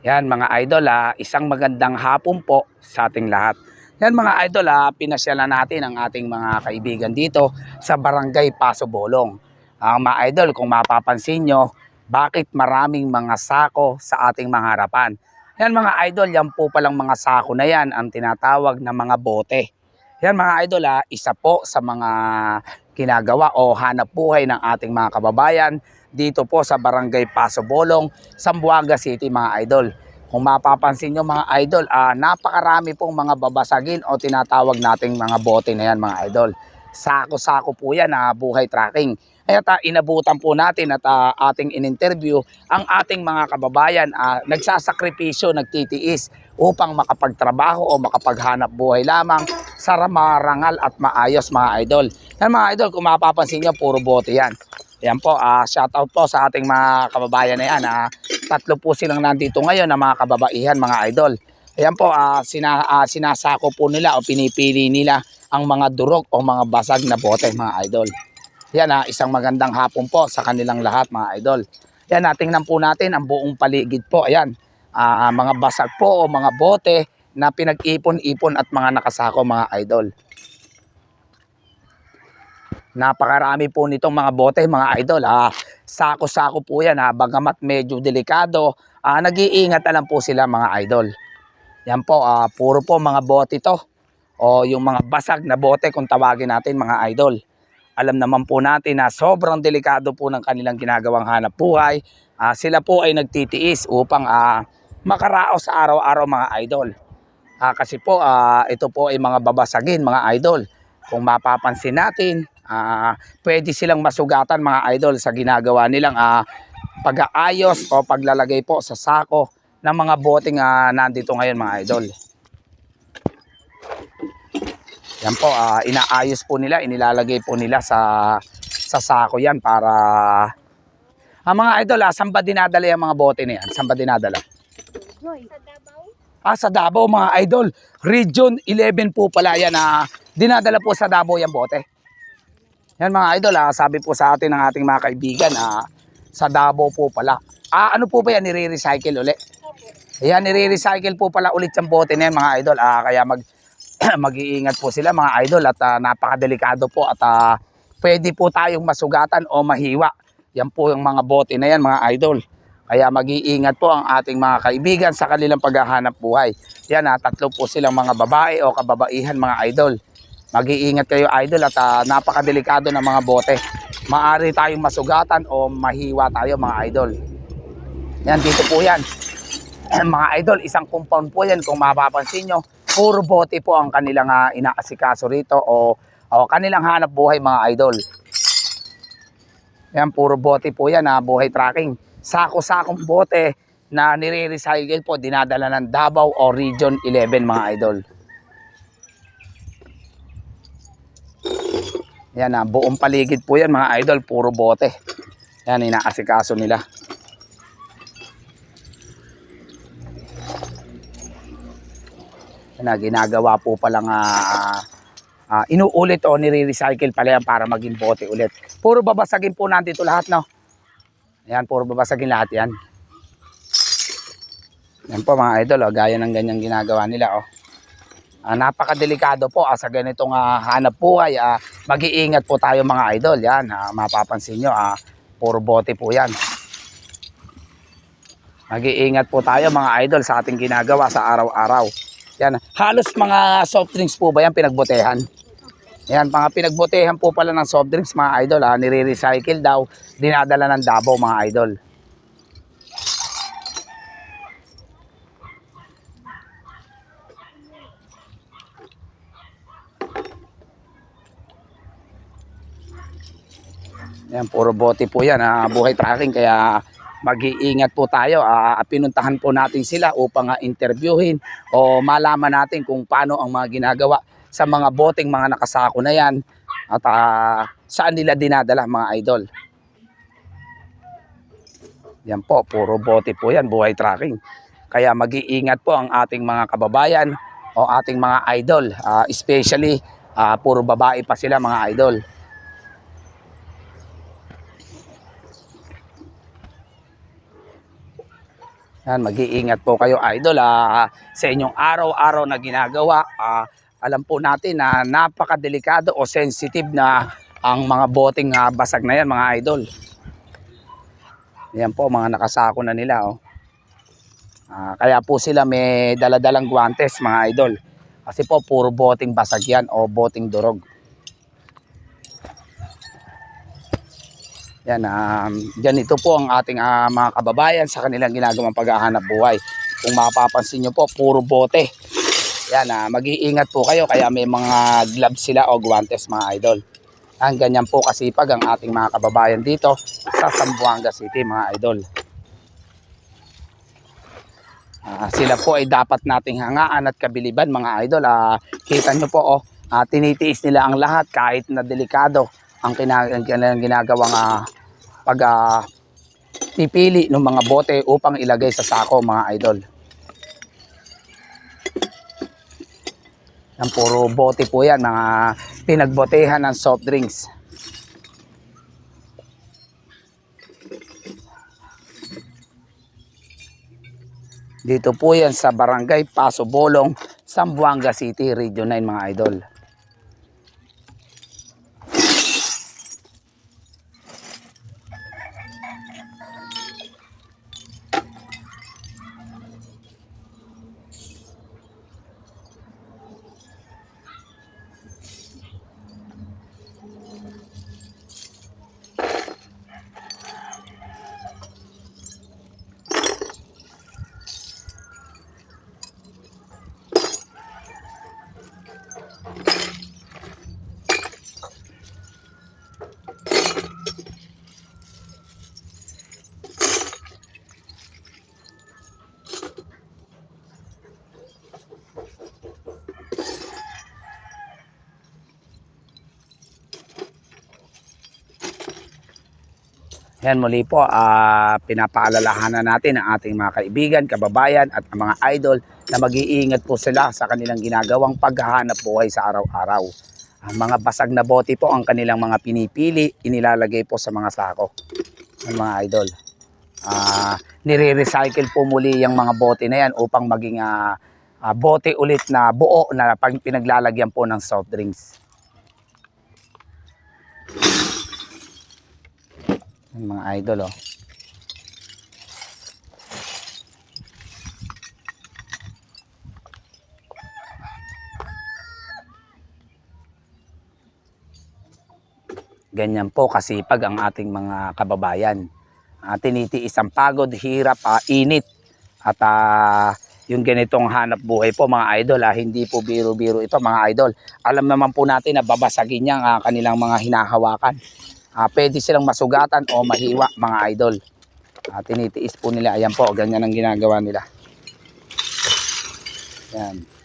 Yan mga idol, ah, isang magandang hapon po sa ating lahat. Yan mga idol, ah, pinasyalan natin ang ating mga kaibigan dito sa Barangay Paso Bolong. Ang mga idol, kung mapapansin nyo, bakit maraming mga sako sa ating mga harapan? Yan mga idol, yan po palang mga sako na yan ang tinatawag na mga bote. Yan mga idol, ah, isa po sa mga ginagawa o hanap buhay ng ating mga kababayan dito po sa Barangay Paso Bolong, Zamboanga City mga idol. Kung mapapansin nyo mga idol, ah, napakarami pong mga babasagin o tinatawag nating mga bote na yan mga idol. Sako-sako po yan na buhay tracking. Kaya ta, inabutan po natin at ah, ating in-interview ang ating mga kababayan ah, nagsasakripisyo, nagtitiis upang makapagtrabaho o makapaghanap buhay lamang sa marangal at maayos mga idol. Yan mga idol, kung mapapansin nyo, puro bote yan. Yan po, ah shout out po sa ating mga kababayan na yan. ah tatlo po silang nandito ngayon na mga kababaihan, mga idol. Ayan po, ah sina, ah, sinasako po nila o pinipili nila ang mga durog o mga basag na bote, mga idol. Yan, ah, isang magandang hapon po sa kanilang lahat, mga idol. Yan, ah, tingnan po natin ang buong paligid po. Ayan, ah, mga basag po o mga bote na pinag-ipon-ipon at mga nakasako, mga idol. Napakarami po nitong mga bote, mga idol. Ah, sako-sako po yan. Ha. Bagamat medyo delikado, ah, nag-iingat na lang po sila mga idol. Yan po, ah, puro po mga bote to. O yung mga basag na bote kung tawagin natin mga idol. Alam naman po natin na sobrang delikado po ng kanilang ginagawang hanap buhay. Ah, sila po ay nagtitiis upang ah, makaraos araw-araw mga idol. Ah, kasi po ah, ito po ay mga babasagin mga idol. Kung mapapansin natin, ah, pwede silang masugatan mga idol sa ginagawa nilang ah, pag-aayos o paglalagay po sa sako ng mga boteng ah, nandito ngayon mga idol. Yan po, ah, inaayos po nila, inilalagay po nila sa sa sako yan para ang mga idol, ah, saan ba dinadala yung mga bote na yan? Saan ba dinadala? Sa Davao? Ah, sa Davao mga idol. Region 11 po pala yan na dinadala po sa Davao yung bote. Yan mga idol, ah, sabi po sa atin ng ating mga kaibigan, ah, sa Davao po pala. Ah, ano po ba yan? Nire-recycle uli? Opo. Ayan, nire-recycle po pala ulit yung bote na yan mga idol. Ah, kaya mag mag-iingat po sila mga idol at ah, napakadelikado po at ah, pwede po tayong masugatan o mahiwa. Yan po yung mga bote na yan mga idol. Kaya mag-iingat po ang ating mga kaibigan sa kanilang paghahanap buhay. Yan ah, tatlo po silang mga babae o kababaihan mga idol. Mag-iingat kayo idol at ah, napakadelikado ng mga bote. Maari tayong masugatan o mahiwa tayo mga idol. Yan, dito po yan. mga idol, isang compound po yan kung mapapansin nyo. Puro bote po ang kanilang ah, inaasikaso rito o, o kanilang hanap buhay mga idol. Yan, puro bote po yan na buhay tracking. Sako-sakong bote na nire-recycle po, dinadala ng Davao o Region 11 mga idol. Yan na, buong paligid po yan mga idol, puro bote. Yan, inaasikaso nila. na ginagawa po palang ah, ah, inuulit o nire-recycle pala yan para maging bote ulit. Puro babasagin po nandito lahat, no? Ayan, puro babasagin lahat yan. Yan po mga idol, oh, gaya ng ganyang ginagawa nila. Oh. Ah, napakadelikado po ah, sa ganitong ah, hanap buhay. Ah, mag-iingat po tayo mga idol. Yan, ah, mapapansin nyo, ah, puro bote po yan. Mag-iingat po tayo mga idol sa ating ginagawa sa araw-araw. Yan. Halos mga soft drinks po ba yan pinagbotehan? Yan, mga pinagbotehan po pala ng soft drinks mga idol. Ha? Nire-recycle daw. Dinadala ng Davao mga idol. Yan, puro bote po yan. Ha? Buhay tracking. Kaya mag-iingat po tayo. Ah, pinuntahan po natin sila upang ah, interviewin o malaman natin kung paano ang mga ginagawa sa mga boteng mga nakasako na yan at ah, saan nila dinadala mga idol. Yan po, puro bote po yan, buhay tracking. Kaya mag-iingat po ang ating mga kababayan o ating mga idol, ah, especially ah, puro babae pa sila mga idol. Yan, mag-iingat po kayo idol ah, sa inyong araw-araw na ginagawa. Ah, alam po natin na napakadelikado o sensitive na ang mga boting ah, basag na yan mga idol. Yan po mga nakasako na nila oh. Ah, kaya po sila may daladalang guantes mga idol. Kasi po puro boting basag yan o boting durog. Yan, um, ganito po ang ating ah, mga kababayan sa kanilang ginagawang paghahanap buhay. Kung mapapansin nyo po, puro bote. Yan, ah, mag-iingat po kayo kaya may mga gloves sila o guantes mga idol. Ang ganyan po kasipag ang ating mga kababayan dito sa Zamboanga City mga idol. Ah, sila po ay dapat nating hangaan at kabiliban mga idol. Ah, kita nyo po, oh, ah, tinitiis nila ang lahat kahit na delikado ang ang kanilang ginagawang ah, pag ah, pipili ng mga bote upang ilagay sa sako mga idol. Yan puro bote po yan, mga pinagbotehan ng soft drinks. Dito po yan sa Barangay Paso Bolong, Zamboanga City, Region 9 mga idol. Yan muli po, ah, pinapaalalahanan natin ang ating mga kaibigan, kababayan at ang mga idol na mag-iingat po sila sa kanilang ginagawang paghahanap buhay sa araw-araw. Ang mga basag na bote po ang kanilang mga pinipili, inilalagay po sa mga sako. Ang mga idol. Ah, nire-recycle po muli yung mga bote na yan upang maging ah, ah, bote ulit na buo na pinaglalagyan po ng soft drinks. Yung mga idol, oh. Ganyan po kasipag ang ating mga kababayan. Ah, tinitiis ang pagod, hirap, ah, init. At ah, yung ganitong hanap buhay po mga idol, ah, hindi po biro-biro ito mga idol. Alam naman po natin na babasagin niya ang ah, kanilang mga hinahawakan. Ah, pwede silang masugatan o mahiwa mga idol. Ah, tinitiis po nila. Ayan po, ganyan ang ginagawa nila. Yan.